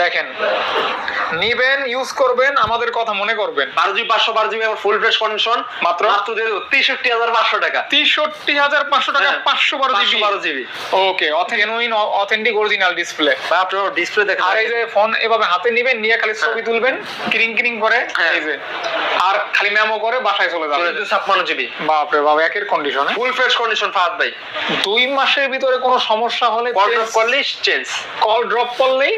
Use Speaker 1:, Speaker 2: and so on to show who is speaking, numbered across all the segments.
Speaker 1: দেখেন নিবেন ইউজ করবেন আমাদের কথা মনে করবেন
Speaker 2: বারো জিবি পাঁচশো বারো জিবি ফুল ফ্রেশ কন্ডিশন মাত্র মাত্র তেষট্টি হাজার পাঁচশো
Speaker 1: টাকা তেষট্টি হাজার পাঁচশো টাকা হ্যাঁ, পাঁচশো
Speaker 2: বারো জিবি বারো GB
Speaker 1: okay genuine authentic
Speaker 2: original display আপনার ডিসপ্লে দেখা আর এই
Speaker 1: যে ফোন এভাবে হাতে নিবেন নিয়ে খালি হ্যাঁ। ছবি তুলবেন ক্রিং ক্রিং করে হ্যাঁ। এই যে আর খালি ম্যামো করে বাসায় চলে
Speaker 2: যাবে ছাপ্পান্ন জিবি
Speaker 1: বাপরে বাবা একের
Speaker 2: condition full fresh condition Fahad ভাই
Speaker 1: দুই মাসের ভিতরে কোনো সমস্যা হলে
Speaker 2: কল ড্রপ করলেই চেঞ্জ কল ড্রপ
Speaker 1: করলেই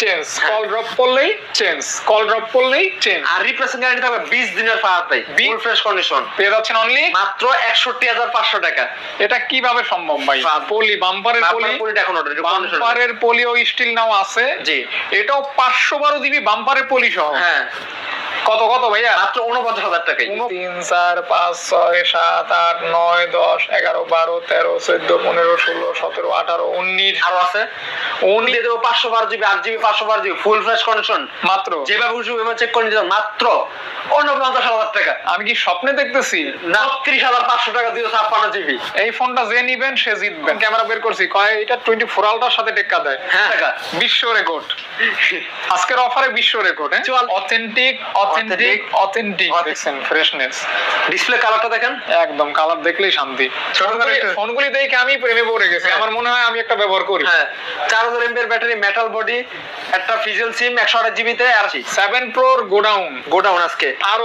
Speaker 1: চেঞ্জ কল ড্রপ করলেই চেঞ্জ কল ড্রপ করলেই
Speaker 2: চেঞ্জ আর রিপ্লেসমেন্ট গ্যারান্টি থাকবে 20 দিনের পাওয়ার ভাই ফুল ফ্রেশ কন্ডিশন পেয়ে যাচ্ছেন অনলি মাত্র 61500 টাকা
Speaker 1: এটা কিভাবে সম্ভব ভাই পলি বাম্পারের পলি পলিটা এখন অর্ডার বাম্পারের পলিও স্টিল নাও আছে জি এটাও 512 দিবি বাম্পারের
Speaker 2: পলি সহ হ্যাঁ কত কত ভাইয়া মাত্র উনপঞ্চাশ হাজার টাকা তিন
Speaker 1: চার পাঁচ ছয় সাত আট নয় দশ এগারো বারো তেরো চোদ্দ পনেরো ষোলো সতেরো আঠারো
Speaker 2: উনিশ আরো আছে উনিশ দেবো পাঁচশো বারো জিবি আট জিবি পাঁচশো বারো জিবি ফুল
Speaker 1: কন্ডিশন মাত্র
Speaker 2: যেভাবে চেক করে মাত্র উনপঞ্চাশ হাজার
Speaker 1: টাকা আমি কি স্বপ্নে দেখতেছি না
Speaker 2: ত্রিশ হাজার পাঁচশো টাকা দিয়ে ছাপ্পান্ন জিবি
Speaker 1: এই ফোনটা যে নিবেন সে জিতবেন ক্যামেরা বের করছি কয় এটা টোয়েন্টি ফোর আলটার সাথে টেক্কা দেয় হ্যাঁ বিশ্ব রেকর্ড আজকের অফারে বিশ্ব রেকর্ড হ্যাঁ অথেন্টিক অথেন্টিক অথেন্টিক দেখছেন ফ্রেশনেস ডিসপ্লে কালারটা দেখেন একদম কালার দেখলেই শান্তি ফোনগুলি দেখে আমি প্রেমে পড়ে গেছি হ্যাঁ। আমার মনে হয় আমি একটা
Speaker 2: ব্যবহার করি হ্যাঁ ব্যাটারি মেটাল বডি একটা সিম একশো আঠাশ তে আর সেভেন প্রোর গোডাউন গোডাউন আজকে
Speaker 1: আরো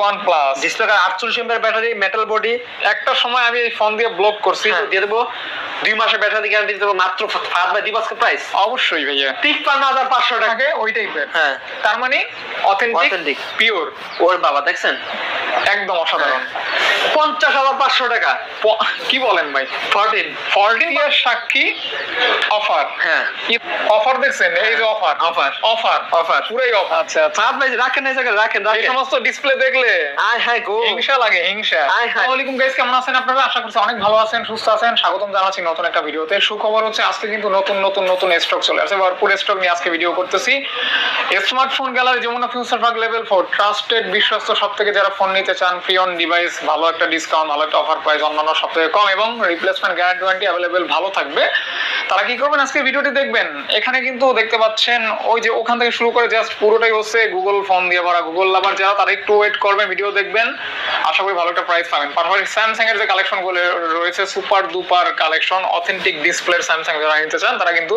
Speaker 1: ওয়ান প্লাস ডিসপ্লে আটচল্লিশ এমবিএর ব্যাটারি মেটাল
Speaker 2: বডি একটা সময় আমি এই ফোন দিয়ে ব্লক করছি হ্যাঁ। দিয়ে দেবো দুই মাসের ব্যাটারি গ্যারান্টি দেবো মাত্র ফাত বাই দিবাসকে
Speaker 1: প্রাইস অবশ্যই ভাইয়া তিপ্পান্ন হাজার পাঁচশো টাকা ওই টাইপের হ্যাঁ তার মানে অথেন্টিক
Speaker 2: পিওর ওর বাবা দেখছেন
Speaker 1: একদম অসাধারণ
Speaker 2: পঞ্চাশ হাজার পাঁচশো টাকা কি
Speaker 1: বলেন ভাই ফর্টিন ফর্টিন ইয়ার সাক্ষী অফার হ্যাঁ ইয়ে- অফার দেখছেন এই যে অফার অফার অফার অফার পুরাই অফার আচ্ছা,
Speaker 2: আচ্ছা। আপনি রাখেন এই জায়গায় রাখেন এই সমস্ত
Speaker 1: ডিসপ্লে দেখলে
Speaker 2: আয় হায় গো হিংসা
Speaker 1: লাগে হিংসা আয় হায় ওয়ালাইকুম গাইস কেমন আছেন আপনারা আশা করছি অনেক ভালো আছেন সুস্থ আছেন স্বাগতম জানাচ্ছি নতুন একটা ভিডিওতে সুখবর হচ্ছে আজকে কিন্তু নতুন নতুন নতুন স্টক চলে আসছে ভরপুর স্টক নিয়ে আজকে ভিডিও করতেছি স্মার্টফোন গ্যালারি যেমন ফিউচার ফাগ লেভেল ফোর ট্রাস্টেড বিশ্বস্ত সব থেকে যারা ফোন নিচ্ছে নিতে চান অন ডিভাইস ভালো একটা ডিসকাউন্ট ভালো একটা অফার প্রাইস অন্যান্য সব থেকে কম এবং রিপ্লেসমেন্ট গ্যারান্টি ওয়ারেন্টি অ্যাভেলেবেল ভালো থাকবে তারা কি করবেন আজকে ভিডিওটি দেখবেন এখানে কিন্তু দেখতে পাচ্ছেন ওই যে ওখান থেকে শুরু করে জাস্ট পুরোটাই হচ্ছে গুগল ফোন দিয়ে ভরা গুগল লাভার যারা তারা একটু ওয়েট করবেন ভিডিও দেখবেন আশা করি ভালো একটা প্রাইস পাবেন পাশাপাশি স্যামসাং এর যে গুলো রয়েছে সুপার দুপার কালেকশন অথেন্টিক ডিসপ্লে স্যামসাং যারা নিতে চান তারা কিন্তু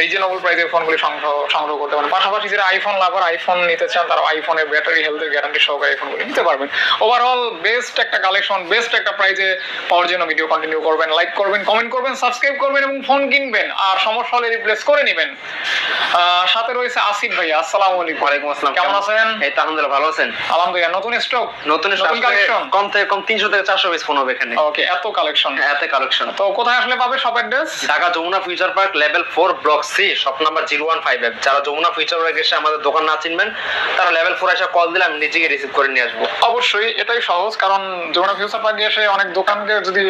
Speaker 1: রিজনেবল প্রাইসের ফোনগুলি সংগ্রহ সংগ্রহ করতে পারেন পাশাপাশি যারা আইফোন লাভার আইফোন নিতে চান তারা আইফোনের ব্যাটারি হেলথের গ্যারান্টি সহকারে আইফোনগুলি নিতে পারবেন ওভারঅল বেস্ট একটা কালেকশন বেস্ট একটা প্রাইজে পাওয়ার জন্য ভিডিও কন্টিনিউ করবেন লাইক করবেন কমেন্ট করবেন সাবস্ক্রাইব করবেন এবং ফোন কিনবেন আর সমস্যা হলে রিপ্লেস করে নেবেন সাথে রয়েছে আসিফ ভাই আসসালামু আলাইকুম ওয়ালাইকুম
Speaker 2: আসসালাম কেমন আছেন এই
Speaker 1: তো আলহামদুলিল্লাহ ভালো আছেন
Speaker 2: আলহামদুলিল্লাহ নতুন স্টক
Speaker 1: নতুন স্টক কালেকশন
Speaker 2: কম থেকে কম 300 থেকে 400 পিস ফোন হবে এখানে
Speaker 1: ওকে এত কালেকশন
Speaker 2: হ্যাঁ, এত কালেকশন তো
Speaker 1: কোথায় আসলে পাবে shop address
Speaker 2: Dhaka Jamuna future park level 4 block C shop number 015 যারা যমুনা ফিউচার পার্কে এসে আমাদের দোকান না চিনবেন তারা লেভেল 4 এসে কল দিলে আমি নিজেকে রিসিভ করে নিয়ে আসবো
Speaker 1: অবশ্যই এটাই সহজ কারণ যেমন ফিউচার পার্ক এসে অনেক দোকানকে যদি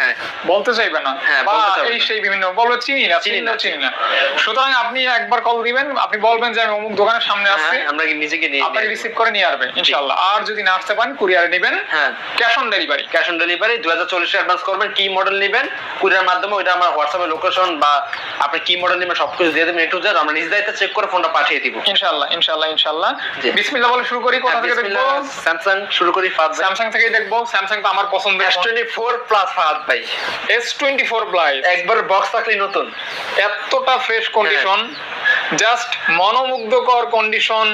Speaker 1: হ্যাঁ। বলতে চাইবে না হ্যাঁ, বা এই সেই বিভিন্ন বলবে চিনি না চিনি না চিনি না সুতরাং আপনি একবার কল দিবেন আপনি বলবেন যে আমি অমুক দোকানের
Speaker 2: সামনে হ্যাঁ, আসছি আমরা নিজেকে নিয়ে আপনাকে রিসিভ করে
Speaker 1: নিয়ে আসবে ইনশাল্লাহ আর যদি না আসতে পারেন কুরিয়ারে নেবেন cash on delivery cash on
Speaker 2: delivery দু হাজার চল্লিশে অ্যাডভান্স করবেন কি মডেল নেবেন কুরিয়ার মাধ্যমে ওইটা আমার হোয়াটসঅ্যাপে লোকেশন বা আপনি কি মডেল নেবেন সবকিছু দিয়ে দেবেন একটু আমরা নিজ দায়িত্বে চেক করে ফোনটা পাঠিয়ে দিব ইনশাল্লাহ
Speaker 1: ইনশাল্লাহ ইনশাল্লাহ বিসমিল্লাহ বলে শুরু করি কোথা থেকে দেখবো
Speaker 2: স্যামসাং শুরু করি ফাহাদ স্যামসাং থেকেই দেখবো
Speaker 1: স্যামসাং তো আমার পছন্দ
Speaker 2: S twenty four plus Fahad ভাই
Speaker 1: এস টোয়েন্টি ফোর প্লাস একবার বক্স থাকলে নতুন এতটা ফ্রেশ কন্ডিশন জাস্ট মনোমুগ্ধকর কন্ডিশন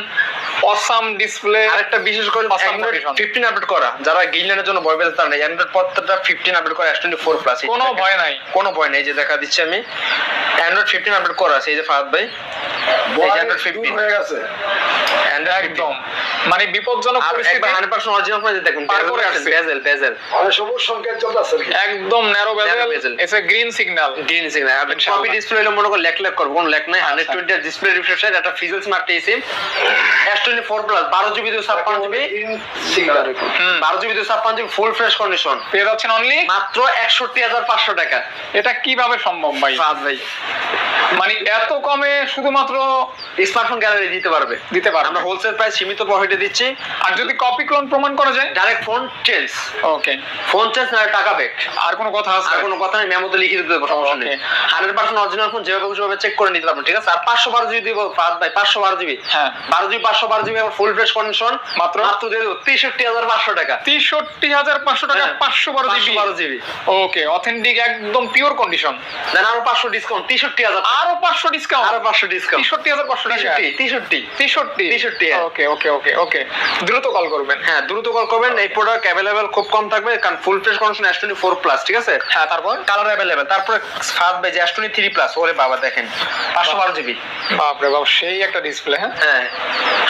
Speaker 1: অসাম ডিসপ্লে
Speaker 2: আরেকটা বিশেষ করে ফিফটিন আপডেট করা যারা গিলনের জন্য ভয় পেতে তার নেই অ্যান্ড্রয়েড পত্রটা ফিফটিন আপডেট করা এস ফোর প্লাস কোনো ভয় নাই কোনো ভয় নেই যে দেখা দিচ্ছি আমি অ্যান্ড্রয়েড ফিফটিন আপডেট করা আছে এই যে ফাহাদ ভাই
Speaker 1: একদম মানে বিপজ্জনক দেখুন একদম ন্যারো
Speaker 2: ডিসপ্লে করে নাই ডিসপ্লে আচ্ছা। একটা টোয়েন্টি ফোর প্লাস বারো জিবি
Speaker 1: দুশো ছাপ্পান্ন জিবি
Speaker 2: বারো জিবি দুশো ছাপ্পান্ন জিবি ফুল ফ্রেশ কন্ডিশন
Speaker 1: পেয়ে যাচ্ছেন অনলি
Speaker 2: মাত্র একষট্টি হাজার পাঁচশো টাকা
Speaker 1: এটা কিভাবে সম্ভব ভাই ভাই মানে এত কমে শুধুমাত্র
Speaker 2: স্মার্টফোন গ্যালারি দিতে পারবে
Speaker 1: দিতে পারবে আমরা হোলসেল
Speaker 2: প্রাইস সীমিত প্রফিটে দিচ্ছি আর যদি কপি
Speaker 1: ক্লোন প্রমাণ করা যায়
Speaker 2: direct phone change
Speaker 1: okay phone
Speaker 2: change না টাকা ব্যাক
Speaker 1: আর কোনো কথা আছে আর
Speaker 2: কোনো কথা নেই মেমোতে লিখে দিতে পারবো সমস্যা নেই হান্ড্রেড পার্সেন্ট অরিজিনাল ফোন যেভাবে সেভাবে চেক করে নিতে পারবেন ঠিক আছে আর পাঁচশো বারো জিবি দিব ফাদ ভাই পাঁচশো বারো জিবি হ্যাঁ বারো জিবি পাঁচশো বারো জিবি আমার ফুল ফ্রেশ কন্ডিশন মাত্র মাত্র দিয়ে দেবো তেষট্টি হাজার পাঁচশো
Speaker 1: টাকা তেষট্টি হাজার পাঁচশো টাকা হ্যাঁ, পাঁচশো
Speaker 2: বারো জিবি বারো জিবি
Speaker 1: ওকে অথেন্টিক একদম পিওর
Speaker 2: কন্ডিশন দেন আমার পাঁচশো ডিসকাউন্ট তেষট্টি
Speaker 1: হাজার আরো পাঁচশো ডিসকাউন্ট আরো পাঁচশো ডিসকাউন্ট
Speaker 2: তেষট্টি হাজার পাঁচশো তেষট্টি তেষট্টি
Speaker 1: তেষট্টি ওকে ওকে ওকে ওকে দ্রুত কল করবেন
Speaker 2: হ্যাঁ দ্রুত কল করবেন এই প্রোডাক্ট অ্যাভেলেবেল খুব কম থাকবে কারণ full fresh condition S four plus ঠিক আছে হ্যাঁ তারপর কালার অ্যাভেলেবেল তারপরে ফাত বেজ এস থ্রি প্লাস ওরে বাবা দেখেন পাঁচশো বারো জিবি
Speaker 1: বাপরে বাবা সেই একটা ডিসপ্লে হ্যাঁ হ্যাঁ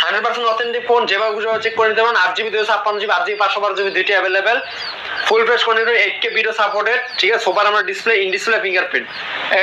Speaker 2: হান্ড্রেড পার্সেন্ট অথেন্টিক ফোন যেভাবে গুজব চেক করে নিতে পারেন আট জিবি দুশো ছাপ্পান্ন জিবি আট জিবি পাঁচশো বারো জিবি দুইটি available full fresh condition 8K video supported ঠিক আছে সুপার আমরা ডিসপ্লে ইন ডিসপ্লে
Speaker 1: ফিঙ্গারপ্রিন্ট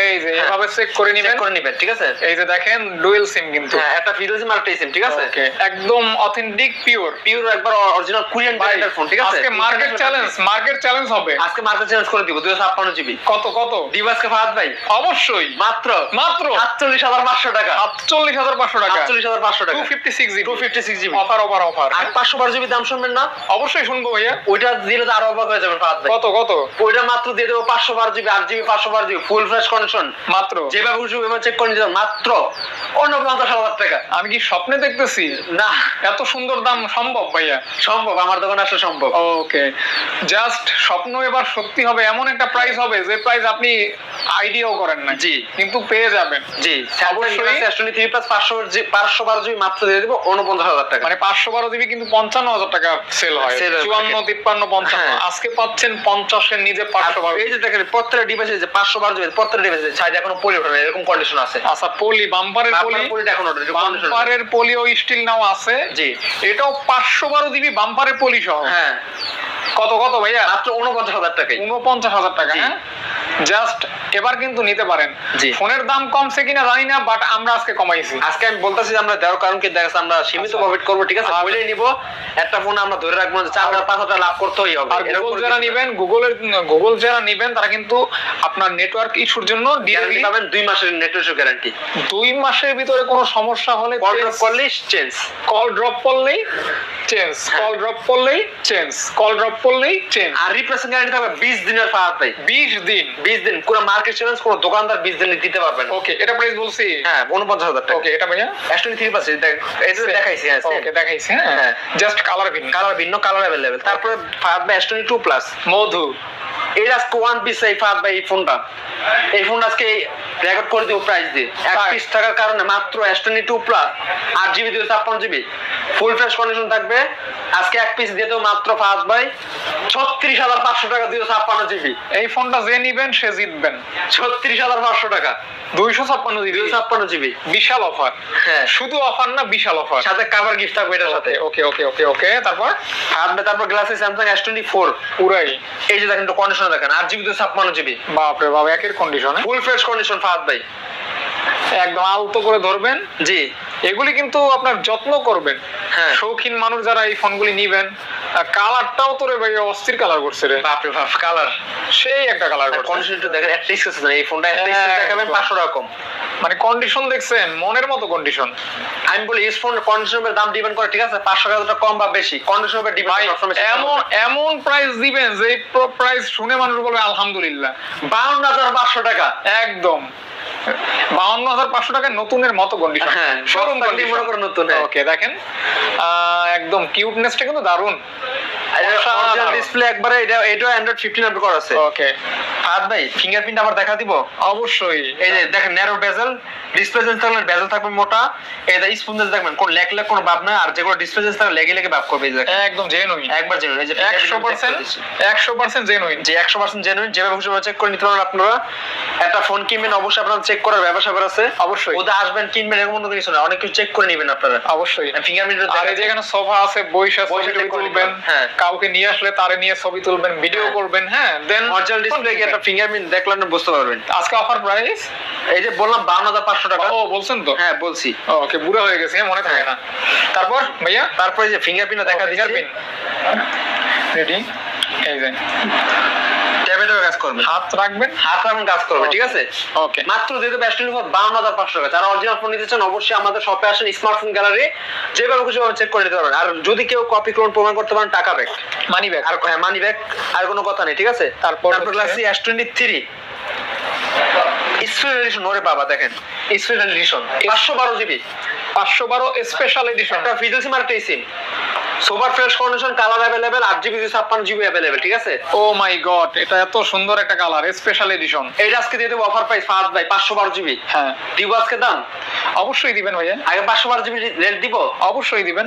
Speaker 1: এই যে হ্যাঁ। এভাবে চেক
Speaker 2: করে নিবেন করে নিবেন ঠিক
Speaker 1: আছে এই যে দেখেন ডুয়েল সিম কিন্তু হ্যাঁ
Speaker 2: একটা ভিডিও সিম আর একটা সিম ঠিক আছে একদম অথেন্টিক পিওর পিওর একবার অরিজিনাল কোরিয়ান ব্র্যান্ডের
Speaker 1: ফোন ঠিক আছে আজকে মার্কেট চ্যালেঞ্জ মার্কেট
Speaker 2: চ্যালেঞ্জ হবে আজকে মার্কেট চ্যালেঞ্জ করে দিব 256
Speaker 1: জিবি কত কত
Speaker 2: ডিভাইসকে ফাহাদ ভাই
Speaker 1: অবশ্যই মাত্র
Speaker 2: মাত্র 47500 টাকা 47500
Speaker 1: টাকা 47500 টাকা 256 GB 256 GB offer offer offer
Speaker 2: আর 512 জিবি দাম শুনবেন না অবশ্যই
Speaker 1: শুনবো ভাইয়া ওইটা
Speaker 2: দিলে তো আরো অবাক হয়ে যাবে
Speaker 1: ফাহাদ ভাই কত কত
Speaker 2: ওইটা মাত্র দিয়ে দেবো পাঁচশো বারো জিবি আট জিবি পাঁচশো বারো জিবি ফুল ফ্রেশ
Speaker 1: কন্ডিশন মাত্র যেভাবে
Speaker 2: খুশি ওইভাবে চেক করে নিতে মাত্র অনপঞ্চাশ হাজার
Speaker 1: টাকা আমি কি স্বপ্নে দেখতেছি না এত সুন্দর দাম সম্ভব ভাইয়া
Speaker 2: সম্ভব আমার দোকানে আসলে সম্ভব ওকে
Speaker 1: জাস্ট স্বপ্ন এবার সত্যি হবে এমন একটা প্রাইস হবে যে প্রাইস আপনি আইডিয়াও করেন না জি কিন্তু পেয়ে যাবেন জি
Speaker 2: অবশ্যই অ্যাসটনি থ্রি প্লাস পাঁচশো পাঁচশো বারো জিবি মাত্র দিয়ে দেবো উনপঞ্চাশ হাজার
Speaker 1: টাকা মানে পাঁচশো বারো জিবি কিন্তু পঞ্চান্ন হাজার টাকা সেল হয় চুয়ান্ন তিপ্পান্ন পঞ্চান্ন হ্যাঁ। আজকে আজকে পাচ্ছেন পঞ্চাশের নিজে পাঁচশো বার এই যে দেখেন
Speaker 2: প্রত্যেকটা ডিভাইসে যে পাঁচশো বার যাবে প্রত্যেকটা ডিভাইসে ছাই এখনো পলি ওঠে এরকম কন্ডিশন আছে আচ্ছা
Speaker 1: পলি বাম্পারের পলি এখন ওঠে বাম্পারের পলিও স্টিল নাও আছে জি এটাও পাঁচশো বারও দিবি
Speaker 2: বাম্পারের পলি সহ হ্যাঁ
Speaker 1: কত কত ভাইয়া মাত্র
Speaker 2: উনপঞ্চাশ হাজার টাকা উনপঞ্চাশ হাজার টাকা হ্যাঁ
Speaker 1: জাস্ট এবার কিন্তু নিতে পারেন ফোনের দাম কমছে কিনা জানি না বাট আমরা আজকে
Speaker 2: কমাইছি আজকে আমি বলতেছি যে আমরা দেওয়ার কারণ কি দেখা আমরা সীমিত প্রফিট আচ্ছা। করবো ঠিক আছে বলে নিব একটা ফোন আমরা ধরে রাখবো চার হাজার পাঁচ হাজার লাভ করতেই হবে
Speaker 1: আর গুগল যারা নেবেন গুগলের গুগল যারা নেবেন তারা কিন্তু আপনার নেটওয়ার্ক ইস্যুর জন্য
Speaker 2: গ্যারান্টি পাবেন দুই মাসের নেটওয়ার্ক গ্যারান্টি
Speaker 1: দুই মাসের ভিতরে কোনো সমস্যা
Speaker 2: হলে কল ড্রপ করলেই চেঞ্জ কল
Speaker 1: ড্রপ করলেই চেঞ্জ কল ড্রপ করলেই চেঞ্জ কল ড্রপ করলেই
Speaker 2: চেঞ্জ আর রিপ্লেসমেন্ট গ্যারান্টি থাকবে বিশ দিনের
Speaker 1: পাওয়া পাই বিশ
Speaker 2: দিন 20 দিন কোন মার্কেট চ্যালেঞ্জ কোন দোকানদার 20 দিন দিতে পারবে
Speaker 1: না ওকে এটা প্রাইস বলছি
Speaker 2: হ্যাঁ উনপঞ্চাশ হাজার
Speaker 1: টাকা ওকে এটা ভাইয়া অ্যাকচুয়ালি
Speaker 2: থ্রি পার্সেন্ট এটা দেখাইছি হ্যাঁ ওকে
Speaker 1: দেখাইছি হ্যাঁ জাস্ট হ্যাঁ। কালার ভিন্ন কালার
Speaker 2: ভিন্ন কালার অ্যাভেলেবেল তারপরে ফার্মে অ্যাকচুয়ালি টু প্লাস
Speaker 1: মধু এই
Speaker 2: আজকে ওয়ান এই ফাঁদ বা এই ফোনটা এই ফোনটা আজকে রেকর্ড করে দিব প্রাইস দিয়ে এক পিস কারণে মাত্র অ্যাস্টনি টু প্লাস আট জিবি দুশো ছাপ্পান্ন জিবি ফুল ফ্রেশ কন্ডিশন থাকবে আজকে এক পিস দিয়ে দেবো মাত্র ফাঁস ভাই ছত্রিশ হাজার পাঁচশো টাকা দুশো ছাপ্পান্ন জিবি
Speaker 1: এই ফোনটা যে নিবেন সে জিতবেন
Speaker 2: ছত্রিশ হাজার পাঁচশো টাকা
Speaker 1: দুইশো ছাপ্পান্ন জিবি দুইশো ছাপ্পান্ন জিবি বিশাল অফার হ্যাঁ শুধু অফার না বিশাল
Speaker 2: অফার সাথে কাভার গিফট থাকবে এটার সাথে ওকে ওকে
Speaker 1: ওকে ওকে তারপর
Speaker 2: থাকবে তারপর গ্লাসে স্যামসাং এস টোয়েন্টি ফোর পুরাই এই যে দেখেন তো কন্ডিশন কন্ডিশন দেখেন আর জীবিত সাপ ছাপ্পান্ন জিবি
Speaker 1: বাপরে বাপ একের কন্ডিশনে ফুল ফ্রেশ
Speaker 2: কন্ডিশন ফাহাদ ভাই
Speaker 1: একদম আলতো করে ধরবেন জি এগুলি কিন্তু আপনার যত্ন করবেন হ্যাঁ। শৌখিন মানুষ যারা এই ফোনগুলি নিবেন কালারটাও তো রে ভাই অস্থির কালার করছে রে বাপরে বাপ কালার সেই একটা কালার করছে
Speaker 2: কন্ডিশন তো দেখেন একটা ইস্যু আছে এই ফোনটা একটা ইস্যু হ্যাঁ, দেখাবেন 500 রকম
Speaker 1: মানে কন্ডিশন দেখছেন মনের মতো কন্ডিশন
Speaker 2: আমি বলি এই ফোনের কন্ডিশন এর দাম ডিপেন্ড করে ঠিক আছে 500 টাকা কম বা বেশি কন্ডিশন
Speaker 1: এর ডিপেন্ড করে এমন এমন প্রাইস দিবেন যে প্রাইস শুনে মানুষ বলবে আলহামদুলিল্লাহ
Speaker 2: 52500 টাকা একদম
Speaker 1: বাউন্ন হাজার পাঁচশো টাকার নতুনের মতো কন্ডিশন শোরুম মনে করো নতুন হ্যাঁ। ওকে দেখেন একদম কিউটনেসটা কিন্তু দারুন
Speaker 2: ডিসপ্লে একবারে এটা এটা অ্যান্ড্রয়েড ফিফটিন আপডেট করা আছে
Speaker 1: ওকে ফাহাদ
Speaker 2: ভাই ফিঙ্গারপ্রিন্ট আবার দেখা দিব অবশ্যই
Speaker 1: এই যে দেখেন ন্যারো
Speaker 2: বেজেল ডিসপ্লে থাকলে বেজেল থাকবে মোটা এই দা স্পুন দেখবেন কোন লেক লেক কোন ভাব না আর যেগুলো ডিসপ্লে জেন্স থাকবে লেগে লেগে ভাব করবে একদম
Speaker 1: জেনুইন একবার জেনুইন এই যে 100% 100%
Speaker 2: জেনুইন যে 100% জেনুইন যেভাবে খুশি চেক করে নিতে পারেন আপনারা একটা ফোন কিনবেন অবশ্যই আপনারা চেক করার
Speaker 1: ব্যবসা করা আছে অবশ্যই
Speaker 2: ওদের আসবেন কিনবেন এরকম কোনো কিছু না অনেক কিছু চেক করে নেবেন আপনারা
Speaker 1: অবশ্যই ফিঙ্গারপ্রিন্ট আর এই যে এখানে সোফা আছে বইসা ছবি তুলবেন হ্যাঁ কাউকে নিয়ে আসলে তারে নিয়ে ছবি তুলবেন ভিডিও হ্যাঁ। করবেন হ্যাঁ দেন অরিজিনাল ডিসপ্লে গেট আপনারা ফিঙ্গারপ্রিন্ট দেখলে বুঝতে পারবেন আজকে অফার প্রাইস এই যে
Speaker 2: বললাম বান্ন হাজার পাঁচশো টাকা
Speaker 1: ও বলছেন তো হ্যাঁ
Speaker 2: বলছি ওকে বুড়ো
Speaker 1: হয়ে গেছে মনে থাকে না তারপর
Speaker 2: ভাইয়া তারপরে যে ফিঙ্গারপ্রিন্ট দেখা ফিঙ্গারপ্রিন্ট
Speaker 1: রেডি এই
Speaker 2: কিভাবে কাজ করবে হাত
Speaker 1: রাখবেন হাত রাখবেন কাজ
Speaker 2: করবে ঠিক আছে ওকে মাত্র যেহেতু ব্যাটারি ফোন বাউন্ন হাজার পাঁচশো টাকা যারা অরিজিনাল ফোন নিতে চান অবশ্যই আমাদের শপে আসেন স্মার্টফোন গ্যালারি যেভাবে খুশি চেক করে নিতে পারবেন আর যদি কেউ কপি ক্লোন প্রমাণ করতে পারেন টাকা ব্যাক
Speaker 1: মানি ব্যাক আর হ্যাঁ মানি
Speaker 2: ব্যাক আর কোনো কথা নেই ঠিক আছে তারপর Galaxy S twenty three special edition ওরে বাবা
Speaker 1: দেখেন স্পেশাল এডিশন পাঁচশো বারো জিবি পাঁচশো বারো স্পেশাল এডিশন একটা ফিজেল সিম আর
Speaker 2: SIM super fresh colour GB GB
Speaker 1: ঠিক আছে ও মাই গড এটা এত সুন্দর একটা কালার
Speaker 2: স্পেশাল এডিশন আজকে দিয়ে অফার প্রাইস ভাই পাঁচশো বারো জিবি হ্যাঁ দিব আজকে দাম অবশ্যই
Speaker 1: দিবেন ভাইয়া আগে
Speaker 2: জিবি রেট দিব অবশ্যই দিবেন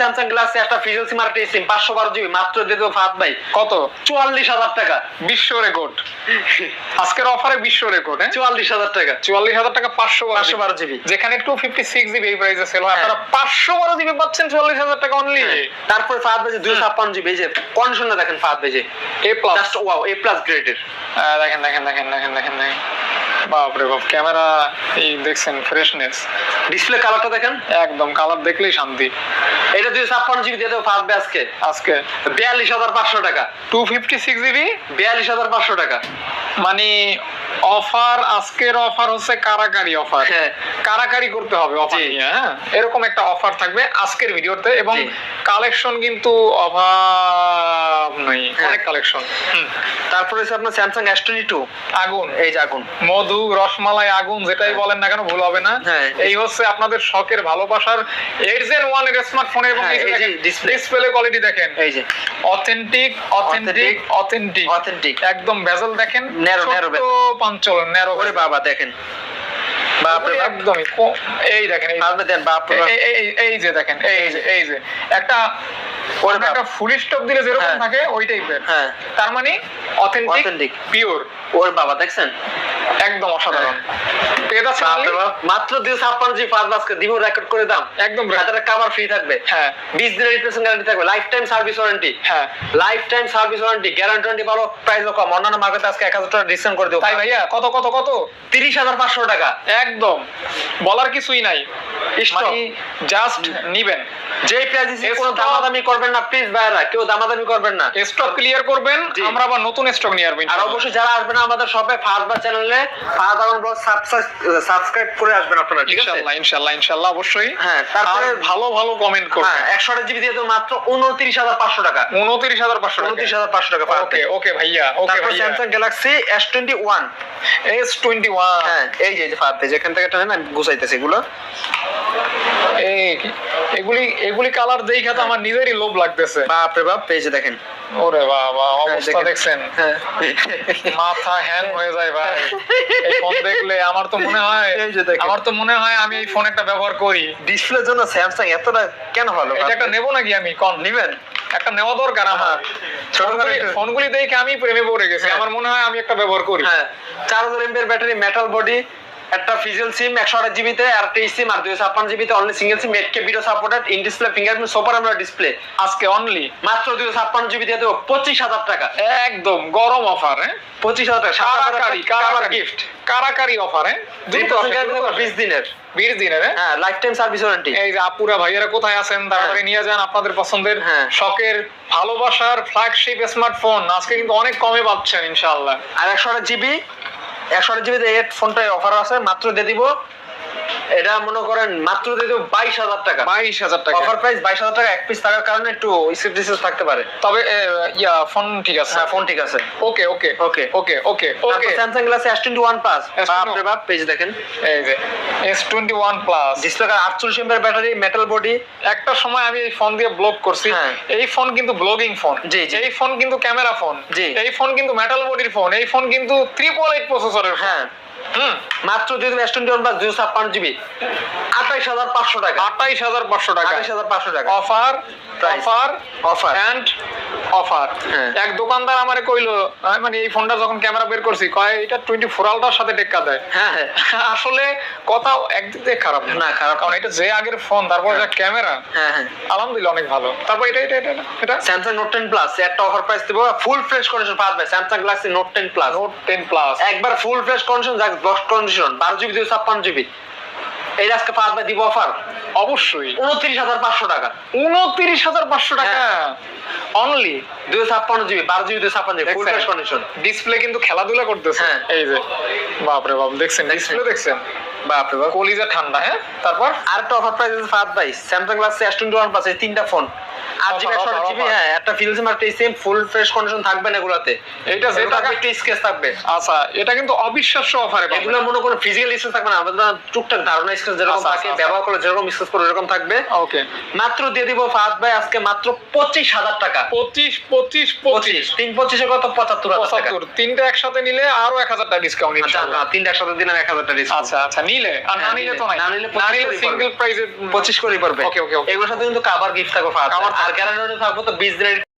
Speaker 2: স্যামসাং গ্লাসে একটা সিম জিবি মাত্র দিয়ে ভাই
Speaker 1: কত চুয়াল্লিশ
Speaker 2: হাজার টাকা বিশ্ব
Speaker 1: রেকর্ড আজকের অফারে বিশ্ব রেকর্ড হ্যাঁ
Speaker 2: চুয়াল্লিশ হাজার টাকা চুয়াল্লিশ
Speaker 1: হাজার টাকা পাঁচশো বারো জিবি যেখানে টু ফিফটি সিক্স জিবি এই প্রাইসে সেল হয় আপনারা পাঁচশো বারো জিবি পাচ্ছেন চুয়াল্লিশ হাজার টাকা অনলি
Speaker 2: তারপরে ফাহাদ বেজে দুশো ছাপ্পান্ন জিবি এই যে কন্ডিশনটা দেখেন
Speaker 1: ফাহাদ বেজে A plus just wow A plus গ্রেডের দেখেন দেখেন দেখেন দেখেন দেখেন দেখেন রে বাপ ক্যামেরা এই দেখছেন ফ্রেশনেস
Speaker 2: ডিসপ্লে কালারটা দেখেন একদম কালার দেখলেই শান্তি এটা দুই ছাপ্পান্ন জিবি দিয়ে দেবো ফাঁসবে আজকে আজকে বিয়াল্লিশ হাজার পাঁচশো টাকা
Speaker 1: টু ফিফটি সিক্স জিবি বিয়াল্লিশ হাজার পাঁচশো টাকা মানে অফার আজকের অফার হচ্ছে কারাকারি অফার হ্যাঁ। কারাকারি করতে হবে অফার হ্যাঁ এরকম একটা অফার থাকবে আজকের ভিডিওতে এবং কালেকশন কিন্তু অভাব নাই হ্যাঁ। অনেক কালেকশন
Speaker 2: তারপরে হচ্ছে আপনার স্যামসাং এস
Speaker 1: টু আগুন এই যে আগুন মধু রসমালাই আগুন যেটাই হ্যাঁ। বলেন না কেন ভুল হবে না হ্যাঁ। এই হচ্ছে আপনাদের শখের ভালোবাসার এইট জেন ওয়ান এর স্মার্টফোন এবং ডিসপ্লে কোয়ালিটি দেখেন এই যে অথেন্টিক অথেন্টিক অথেন্টিক অথেন্টিক একদম ভেজাল দেখেন ন্যারো ন্যারো পাঞ্চল ন্যারো করে বাবা দেখেন বাপরে একদমই
Speaker 2: এই দেখেন আপনি দেন
Speaker 1: বাপরে এই যে দেখেন এই যে এই যে একটা ওর একটা ফুল স্টপ দিলে যেরকম হ্যাঁ। থাকে ওই টাইপের হ্যাঁ তার মানে অথেন্টিক পিওর
Speaker 2: ওর বাবা দেখছেন
Speaker 1: একদম অসাধারণ
Speaker 2: বলার কিছুই
Speaker 1: নাই জাস্ট
Speaker 2: নিবেন যে দামাদামি করবেন না প্লিজ কেউ দামাদামি করবেন না স্টক
Speaker 1: ক্লিয়ার করবেন আমরা আবার নতুন স্টক নিয়ে আসবেন
Speaker 2: আর অবশ্যই যারা আসবেন আমাদের সবাই ফার্স্ট বা চ্যানেলে হ্যাঁ এই যে যেখান থেকে গুছাইতেছি এগুলো
Speaker 1: এই এগুলি এগুলি কালার দেইখা আমার নিজেরই লোভ লাগতেছে
Speaker 2: বাপ রে বাপ পেয়েছে দেখেন ওরে
Speaker 1: বাবা হ্যাঁ, অবস্থা দেখছেন হ্যাঁ। মাথা হয়ে যায় ভাই ফোন দেখলে আমার তো মনে হয় আমার তো মনে হয় আমি এই ফোন একটা ব্যবহার করি
Speaker 2: ডিসপ্লের জন্য স্যামসাং এতটা কেন
Speaker 1: ভালো এটা একটা নেবো নাকি আমি কম নেবেন একটা নেওয়া দরকার আমার ছোটখাটো হ্যাঁ। ফোনগুলি দেখে আমি প্রেমে পড়ে গেছি আমার মনে হয় আমি একটা ব্যবহার করি হ্যাঁ চার
Speaker 2: হাজার ব্যাটারি মেটাল বডি একটা ফিজিয়াল সিম একশো আঠাশ জিবিতে আর তেইশ সিম আর দুই ছাপ্পান্ন জিবিতে only single SIM eight K video supported in display fingerprint super আমরা ডিসপ্লে
Speaker 1: আজকে অনলি
Speaker 2: মাত্র দুই ছাপ্পান্ন জিবি দিয়ে দেবো পঁচিশ
Speaker 1: হাজার টাকা একদম গরম অফার
Speaker 2: হ্যাঁ পঁচিশ হাজার টাকা
Speaker 1: কারাকারি কারাকারি গিফট কারাকারি অফার হ্যাঁ
Speaker 2: বিশ দিনের বিশ দিনের হ্যাঁ লাইফ টাইম সার্ভিস ওয়ারেন্টি এই যে আপুরা
Speaker 1: ভাইয়েরা কোথায় আছেন হ্যাঁ। নিয়ে যান আপনাদের পছন্দের হ্যাঁ। শখের ভালোবাসার ফ্ল্যাগশিপ স্মার্টফোন আজকে কিন্তু অনেক কমে পাচ্ছেন
Speaker 2: ইনশাল্লাহ আর একশো জিবি একশো আট জিবি এই ফোনটা অফার আছে মাত্র দিয়ে দিব এটা মনে করেন মাত্র দিতে বাইশ হাজার টাকা বাইশ হাজার টাকা অফার প্রাইস বাইশ হাজার টাকা এক পিস থাকার কারণে একটু স্ক্রিপ্ট
Speaker 1: ডিসেস থাকতে পারে তবে ইয়া ফোন
Speaker 2: ঠিক আছে হ্যাঁ ফোন ঠিক
Speaker 1: আছে okay okay okay okay okay okay Samsung গ্লাসে এস টোয়েন্টি ওয়ান প্লাস আপনার বাপ পেজ দেখেন এই যে S twenty one plus
Speaker 2: display card আটচল্লিশ এমপের ব্যাটারি মেটাল
Speaker 1: বডি একটা সময় আমি এই ফোন দিয়ে ব্লগ করছি হ্যাঁ। এই ফোন কিন্তু ব্লগিং ফোন জি জি এই ফোন কিন্তু ক্যামেরা ফোন জি এই ফোন কিন্তু মেটাল বডির ফোন এই ফোন কিন্তু ত্রিপল এইট প্রসেসরের
Speaker 2: হ্যাঁ হুম মাত্র যদি রেস্টুরেন্ট বা জিরো ছাপ্পান্ন জিবি আঠাইশ হাজার পাঁচশো
Speaker 1: টাকা আঠাইশ হাজার পাঁচশো টাকা আঠাইশ হাজার পাঁচশো টাকা offer offer offer and offer হ্যাঁ। এক দোকানদার আমারে কইলো মানে এই ফোনটা যখন ক্যামেরা বের করছি কয় এটা টোয়েন্টি ফোর আলটার সাথে টেক্কা দেয় হ্যাঁ, হ্যাঁ। আসলে কথা একদিক খারাপ না খারাপ কারণ এটা যে আগের ফোন তারপর হ্যাঁ। এটা ক্যামেরা হ্যাঁ হ্যাঁ আলহামদুলিল্লাহ অনেক ভালো তারপর এটা এটা এটা
Speaker 2: এটা স্যামসাং নোট টেন প্লাস একটা অফার প্রাইস দেবো ফুল ফ্রেশ কন্ডিশন পাওয়া যাবে Samsung Galaxy note ten plus note ten plus একবার ফুল ফ্রেশ কন্ডিশন যাক বক্স কন্ডিশন বারো জিবি দুশো ছাপ্পান্ন জিবি এই আজকে পাঁচ দিব অফার
Speaker 1: অবশ্যই উনত্রিশ
Speaker 2: হাজার পাঁচশো টাকা উনত্রিশ হাজার পাঁচশো টাকা অনলি হ্যাঁ। দুই ছাপ্পান্ন জিবি বারো জিবি দুই ছাপ্পান্ন জিবি ফুল
Speaker 1: কন্ডিশন ডিসপ্লে কিন্তু খেলাধুলা করতেছে হ্যাঁ। এই যে বাপরে বাপ দেখছেন ডিসপ্লে দেখছেন বাপরে বাপ ঠান্ডা হ্যাঁ
Speaker 2: তারপর অফার প্রাইস আছে ভাই স্যামসাং এস টোয়েন্টি ওয়ান তিনটা ফোন জিবি একশো জিবি হ্যাঁ একটা ফিল সিম একটা ফুল ফ্রেশ কন্ডিশন থাকবে না এগুলাতে
Speaker 1: এটা যে টাকা একটা স্কেচ থাকবে আচ্ছা এটা কিন্তু অবিশ্বাস্য এগুলো
Speaker 2: মনে কোনো ফিজিক্যাল স্কেচ থাকবে না টুকটাক ধারণা স্কেচ যেরকম আচ্ছা, থাকে আচ্ছা, আচ্ছা। ব্যবহার যেরকম স্কেচ করে এরকম থাকবে ওকে মাত্র দিয়ে দিব ফাদ ভাই আজকে মাত্র পঁচিশ
Speaker 1: হাজার টাকা পঁচিশ পঁচিশ পঁচিশ
Speaker 2: তিন পঁচিশে কত পঁচাত্তর পঁচাত্তর
Speaker 1: তিনটা একসাথে নিলে আরো এক হাজার টাকা ডিসকাউন্ট
Speaker 2: তিনটা একসাথে দিলে এক হাজার টাকা আচ্ছা
Speaker 1: আচ্ছা নিলে আর না হ্যাঁ, নিলে তো নাই না নিলে সিঙ্গেল প্রাইজে
Speaker 2: 25 করে পারবে ওকে ওকে এগুলোর সাথে কিন্তু কাভার গিফট থাকবে আর গ্যারান্টি থাকবো তো 20 দিনের